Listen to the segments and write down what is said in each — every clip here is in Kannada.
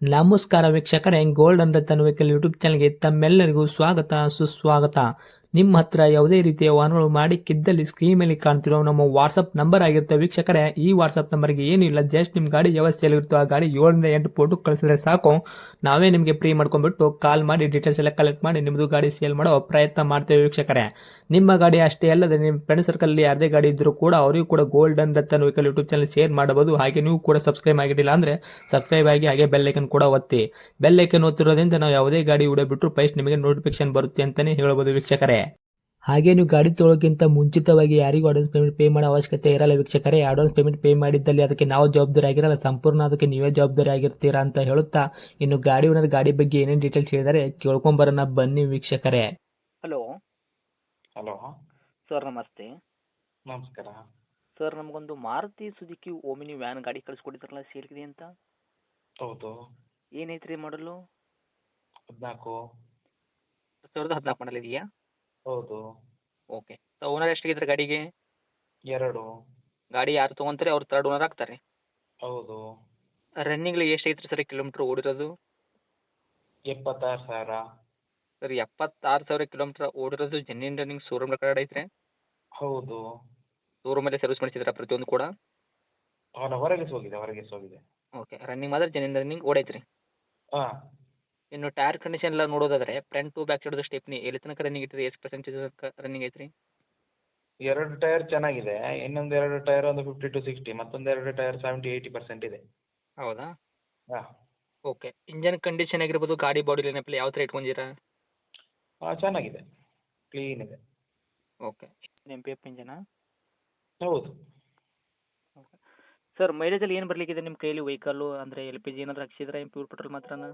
ನಮಸ್ಕಾರ ವೀಕ್ಷಕರೇ, gold and Ratan vehicle YouTube ಚಾನಲ್ಗೆ ತಮ್ಮೆಲ್ಲರಿಗೂ ಸ್ವಾಗತ, ಸುಸ್ವಾಗತ. ನಿಮ್ಮ ಹತ್ರ ಯಾವುದೇ ರೀತಿಯ ವಾಹನಗಳು ಮಾಡಿಕ್ಕಿದ್ದಲ್ಲಿ ಸ್ಕ್ರೀನ್ ಮೇಲೆ ಕಾಣ್ತಿರೋ ನಮ್ಮ ವಾಟ್ಸಪ್ ನಂಬರ್ ಆಗಿರುತ್ತೆ ವೀಕ್ಷಕರೇ. ಈ ವಾಟ್ಸಪ್ ನಂಬರ್ಗೆ ಏನಿಲ್ಲ ಜಸ್ಟ್ ನಿಮ್ಮ ಗಾಡಿ ವ್ಯವಸ್ಥೆಯಲ್ಲಿರುತ್ತೋ ಆ ಗಾಡಿ ಏಳರಿಂದ ಎಂಟು ಫೋಟೋ ಕಳಿಸಿದ್ರೆ ಸಾಕು. ನಾವೇ ನಿಮಗೆ ಫ್ರೀ ಮಾಡ್ಕೊಂಡ್ಬಿಟ್ಟು ಕಾಲ್ ಮಾಡಿ ಡೀಟೇಲ್ಸ್ ಎಲ್ಲ ಕಲೆಕ್ಟ್ ಮಾಡಿ ನಿಮ್ಮದು ಗಾಡಿ ಸೇಲ್ ಮಾಡೋ ಪ್ರಯತ್ನ ಮಾಡ್ತೇವೆ ವೀಕ್ಷಕರೇ. ನಿಮ್ಮ ಗಾಡಿ ಅಷ್ಟೇ ಅಲ್ಲದೆ ನಿಮ್ಮ ಫ್ರೆಂಡ್ ಸರ್ಕಲಲ್ಲಿ ಯಾರದೇ ಗಾಡಿ ಇದ್ದರೂ ಕೂಡ ಅವರಿಗೂ ಕೂಡ golden Ratna vehicle YouTube channel share ಮಾಡಬಹುದು. ಹಾಗೆ ನೀವು ಕೂಡ ಸಬ್ಸ್ಕ್ರೈಬ್ ಆಗಿರಲಿಲ್ಲ ಅಂದರೆ ಸಬ್ಸ್ಕ್ರೈಬ್ ಆಗಿ ಹಾಗೆ ಬೆಲ್ ಐಕನ್ ಕೂಡ ಒತ್ತಿ. ಬೆಲ್ ಐಕನ್ ಒತ್ತಿರೋದ್ರಿಂದ ನಾವು ಯಾವುದೇ ಗಾಡಿ ವಿಡಿಯೋ ಬಿಟ್ಟರು ಫಸ್ಟ್ ನಿಮಗೆ ನೋಟಿಫಿಕೇಶನ್ ಬರುತ್ತೆ ಅಂತಲೇ ಹೇಳ್ಬೋದು ವೀಕ್ಷಕರೇ. ಹಾಗೆ ನೀವು ಗಾಡಿ ತೊಳೋಕ್ಕಿಂತ ಮುಂಚಿತವಾಗಿ ಯಾರಿಗೂ ಅಡ್ವಾನ್ಸ್ ಪೇಮೆಂಟ್ ಪೇ ಮಾಡೋ ಅವಶ್ಯಕತೆ ಇರಲ್ಲ ವೀಕ್ಷಕರೇ. ಅಡ್ವಾನ್ಸ್ ಪೇಮೆಂಟ್ ಪೇ ಮಾಡಿದ್ದಲ್ಲಿ ಅದಕ್ಕೆ ನಾವು ಜವಾಬ್ದಾರಿ ಆಗಿರಲ್ಲ. ಸಂಪೂರ್ಣ ಅದಕ್ಕೆ ನೀವೇ ಜವಾಬ್ದಾರಿ ಆಗಿರ್ತೀರಾ ಅಂತ ಹೇಳುತ್ತಾ. ಇನ್ನು ಗಾಡಿ ಓನರ್ ಗಾಡಿ ಬಗ್ಗೆ ಏನೇನು ಡೀಟೇಲ್ಸ್ ಹೇಳಿದರೆ ಕೇಳ್ಕೊಂಬರೋಣ. ಬನ್ನಿ ವೀಕ್ಷಕರೇ. ಹಲೋ. ಸರ್ ನಮಸ್ತೆ. ನಮಸ್ಕಾರ. ಸರ್ ನಮಗೊಂದು ಮಾರುತಿ ಸುಜುಕಿ ಓಮಿನಿ ವ್ಯಾನ್ ಗಾಡಿ ಕಳಿಸ್ಕೊಟ್ಟಿದ್ರಲ್ಲ ಸೇಲ್ಗಿದೆ ಅಂತ? ಹೌದು. ಏನೈತಿ ರೀ ಮಾಡಲು? ಹದಿನಾಲ್ಕು. ಸಾವಿರದ ಹದಿನಾಲ್ಕು ಮಾಡಲ್ ಇದೆಯಾ? ಹೌದು. ಓಕೆ. ಓನರ್ ಎಷ್ಟಾಗಿದ್ರೆ ಗಾಡಿಗೆ? ಎರಡು. ಗಾಡಿ ಯಾರು ತೊಗೊಂತಾರೆ ಅವ್ರು ತರ್ಡ್ ಓನರ್ ಆಗ್ತಾರೆ? ಹೌದು. ರನ್ನಿಂಗ್ ಎಷ್ಟೈತ್ರಿ ಸರ್ ಕಿಲೋಮೀಟರ್ ಓಡಿರೋದು? ಎಪ್ಪತ್ತಾರು ಸಾವಿರ. ಸರ್ ಎಪ್ಪತ್ತಾರು ಸಾವಿರ ಕಿಲೋಮೀಟರ್ ಓಡಿರೋದು ಜೆನ್ಯನ್ ರನ್ನಿಂಗ್ ಶೋರೂಮ್ ರೆಕಾರ್ಡ್ ಐತ್ರಿ. ಹೌದು. ಶೋರೂಮಲ್ಲೇ ಸರ್ವಿಸ್ ಮಾಡಿಸಿದ್ರ ಪ್ರತಿಯೊಂದು ಕೂಡ? ಅವನ ಹೊರಗೆ ಹೋಗಿದೆ ಹೊರಗೆ ಹೋಗಿದೆ ಓಕೆ ರನ್ನಿಂಗ್ ಮಾತ್ರ ಜೆನ್ಯನ್ ರನ್ನಿಂಗ್ ಓಡೈತ್ರಿ. ಹಾಂ. ಇನ್ನು ಟೈರ್ ಕಂಡೀಷನ್ ಎಲ್ಲ ನೋಡೋದಾದ್ರೆ front to back side stepney ಎಲ್ಲಿ ತನಕ ರನ್ನಿಂಗ್ ಇಟ್ಟಿರಿ ಎಷ್ಟು ಪರ್ಸೆಂಟೇಜ್ ರನ್ನಿಂಗ್ ಐತ್ರಿ? ಎರಡು ಟೈರ್ ಚೆನ್ನಾಗಿದೆ ಇನ್ನೊಂದು ಎರಡು ಟೈರ್ ಒಂದು ಫಿಫ್ಟಿ ಟು ಸಿಕ್ಸ್ಟಿ ಮತ್ತೊಂದು ಎರಡು ಟೈರ್ ಸೆವೆಂಟಿ ಏಯ್ಟಿ ಪರ್ಸೆಂಟ್ ಇದೆ. ಹೌದಾ? ಹಾಂ. ಓಕೆ ಇಂಜನ್ ಕಂಡೀಷನ್ ಆಗಿರ್ಬೋದು ಗಾಡಿ ಬಾಡಿ ಲೈನಪ್ಪಲ್ಲಿ ಯಾವ ಥರ ಇಟ್ಕೊಂಡಿರಾ ಹಾಂ ಚೆನ್ನಾಗಿದೆ. ಕ್ಲೀನ್ ಇದೆ. ಓಕೆ ಎಂ ಪಿ ಎಫ್ ಇಂಜನಾ ಹೌದು. ಸರ್ ಮೈಲೇಜಲ್ಲಿ ಏನು ಬರಲಿಕ್ಕಿದೆ ನಿಮ್ಮ ಕೈಯಲ್ಲಿ ವೆಹಿಕಲ್ಲು ಅಂದರೆ ಎಲ್ ಪಿ ಜಿ ಏನಾದರೂ ಹಾಕ್ಸಿದ್ರೆ ಪ್ಯೂರ್ ಪೆಟ್ರೋಲ್ ಮಾತ್ರನಾ?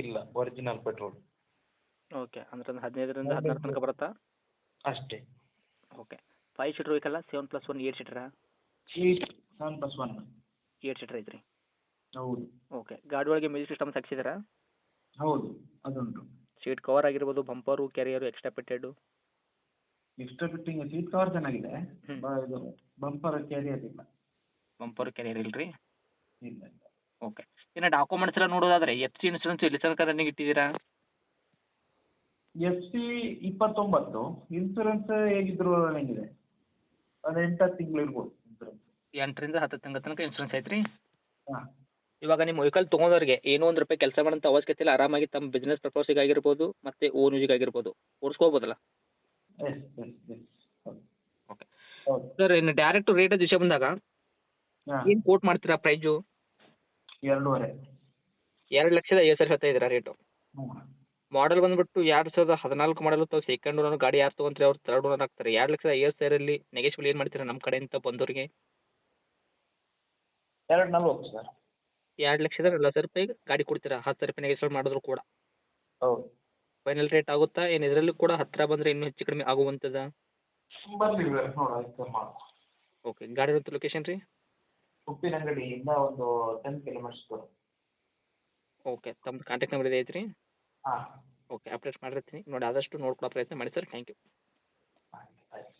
ಇಲ್ಲ ಒರಿಜಿನಲ್ ಪೆಟ್ರೋಲ್ ಓಕೆ ಅಂದ್ರೆ ಒಂದು ಹದಿನೈದರಿಂದ ಹದಿನಾರು ತನಕ ಬರುತ್ತಾ? ಅಷ್ಟೇ. ಓಕೆ ಫೈವ್ ಸೀಟ್ರ್ ವೆಹಿಕಲ್ಲ seven plus one eight ಸೀಟ್ರಾ eight seven plus one eight seater ಐತ್ರಿ. ಹೌದು. ಓಕೆ ಗಾಡಿ ಒಳಗೆ ಮ್ಯೂಸಿಕ್ ಸಿಸ್ಟಮ್ಸ್ ಹಾಕ್ಸಿದ್ದೀರಾ? ಹೌದು ಅದುಂಟು ಸೀಟ್ ಕವರ್ ಆಗಿರ್ಬೋದು ಬಂಪರು ಕ್ಯಾರಿಯರ್ ಎಕ್ಸ್ಟ್ರಾ ಪೆಟ್ಟೆಡು ಎಕ್ಸ್ಟ್ರಾ ಫಿಟ್ಟಿಂಗ್ ಸೀಟ್ ಕವರ್ ಚೆನ್ನಾಗಿದೆ ಹ್ಮ್. ಬ- ಇದು ಬಂಪರ್ ಕ್ಯಾರಿಯರ್ ಇಲ್ಲ. ಬಂಪರ್ ಕ್ಯಾರಿಯರ್ ಇಲ್ರಿ? ಇಲ್ಲ ಇಲ್ಲ. ಓಕೆ ಇನ್ನ ಡಾಕ್ಯುಮೆಂಟ್ಸ್ ಎಲ್ಲ ನೋಡೋದಾದ್ರೆ ಎಫ್ ಸಿ ಇನ್ಸೂರೆನ್ಸ್ ಎಲ್ಲಿ ತನಕ ರನ್ನಿಂಗ್ ಇಟ್ಟಿದ್ದೀರಾ? ಎಫ್ ಸಿ ಇಪ್ಪತ್ತೊಂಬತ್ತು ಇನ್ಸೂರೆನ್ಸ್ ಹೇಗಿದ್ರು ರನ್ನಿಂಗ್ ಅದು ಎಂಟು ತಿಂಗಳು ಇರ್ಬೋದು ಇನ್ಸೂರೆನ್ಸ್ ಎಂಟರಿಂದ ಹತ್ತು ತಿಂಗಳ ತನಕ ಇನ್ಸೂರೆನ್ಸ್ ಐತ್ರಿ? ಹಾಂ. ಇವಾಗ ನಿಮ್ಮ ವೆಹಿಕಲ್ ತೊಗೊಂಡವ್ರಿಗೆ ಏನೋ ಒಂದು ರೂಪಾಯಿ ಕೆಲಸ ಮಾಡೋಂಥ ಅವಶ್ಯಕತೆ ಇಲ್ಲ ಆರಾಮಾಗಿ ತಮ್ಮ ಬಿಸ್ನೆಸ್ ಪರ್ಪಸಿಗೆ ಆಗಿರ್ಬೋದು ಮತ್ತು ಓನ್ ಯೂಸಿಗೆ ಆಗಿರ್ಬೋದು. ಓಡಿಸ್ಕೋಬೋದಲ್ಲ? ಎಸ್ ಎಸ್ ಎಸ್ ಹೌದು. Okay. ಹೌದು. ಸರ್ ಇನ್ನು ಡೈರೆಕ್ಟ್ ರೇಟ್ ವಿಷಯ ಬಂದಾಗ ಹಾಂ. ಏನು ಕೋಟ್ ಮಾಡ್ತೀರಾ ಪ್ರೈಜು ಎರಡೂವರೆ ಎರಡು ಲಕ್ಷದ ಐವತ್ತು ಸಾವಿರ ಹೇಳ್ತಾ ಇದ್ದೀರಾ ರೇಟು ಹ್ಞೂ ಮಾಡಲ್ ಬಂದ್ಬಿಟ್ಟು ಎರಡು ಸಾವಿರದ ಹದಿನಾಲ್ಕು ಮಾಡಲು ತಾವು ಸೆಕೆಂಡ್ ಓನರ್ ಗಾಡಿ ಯಾರು ತೊಗೊಂತಾರೆ ಅವ್ರು ತರ್ಡ್ ಓನರ್ ಆಗ್ತಾರೆ ಎರಡು ಲಕ್ಷದ ಐವತ್ತು ಸಾವಿರಲ್ಲಿ ನೆಗೆಶ್ವಲ್ ಏನು ಮಾಡ್ತೀರಾ ನಮ್ಮ ಕಡೆಯಿಂದ ಬಂದವರಿಗೆ? ಎರಡು ನಲ್ವತ್ತು ಸರ್. ಎರಡು ಲಕ್ಷದ ನಲವತ್ತು ರೂಪಾಯಿಗೆ ಗಾಡಿ ಕೊಡ್ತೀರಾ? ಹತ್ತು ಸಾವಿರ ರೂಪಾಯಿ ನೆಗೆಶ್ಬಲ್ ಮಾಡಿದ್ರು ಕೂಡ. ಹೌದು. ಫೈನಲ್ ರೇಟ್ ಆಗುತ್ತಾ? ಏನು ಇದರಲ್ಲೂ ಕೂಡ ಹತ್ತಿರ ಬಂದರೆ ಇನ್ನೂ ಹೆಚ್ಚು ಕಡಿಮೆ ಆಗುವಂಥದ್ದು? ಬರಲಿ ಓಕೆ ಗಾಡಿ ಇರುತ್ತೆ ಲೊಕೇಶನ್ ರೀ? ಉಪ್ಪಿನಂಗಡಿಯಿಂದ ಒಂದು ಟೆನ್ ಕಿಲೋಮೀಟರ್ಸ್ ಓಕೆ ತಮ್ಮ ಕಾಂಟ್ಯಾಕ್ಟ್ ನಂಬರ್ ಇದೆ ಐತ್ರಿ? ಹಾಂ. ಓಕೆ ಅಪ್ಡೇಟ್ ಮಾಡಿರ್ತೀನಿ. ನೋಡಿ ಆದಷ್ಟು ನೋಡ್ಕೊಡೋ ಪ್ರಯತ್ನ ಮಾಡಿ ಸರ್. ಥ್ಯಾಂಕ್ ಯು ಆಯ್ತು.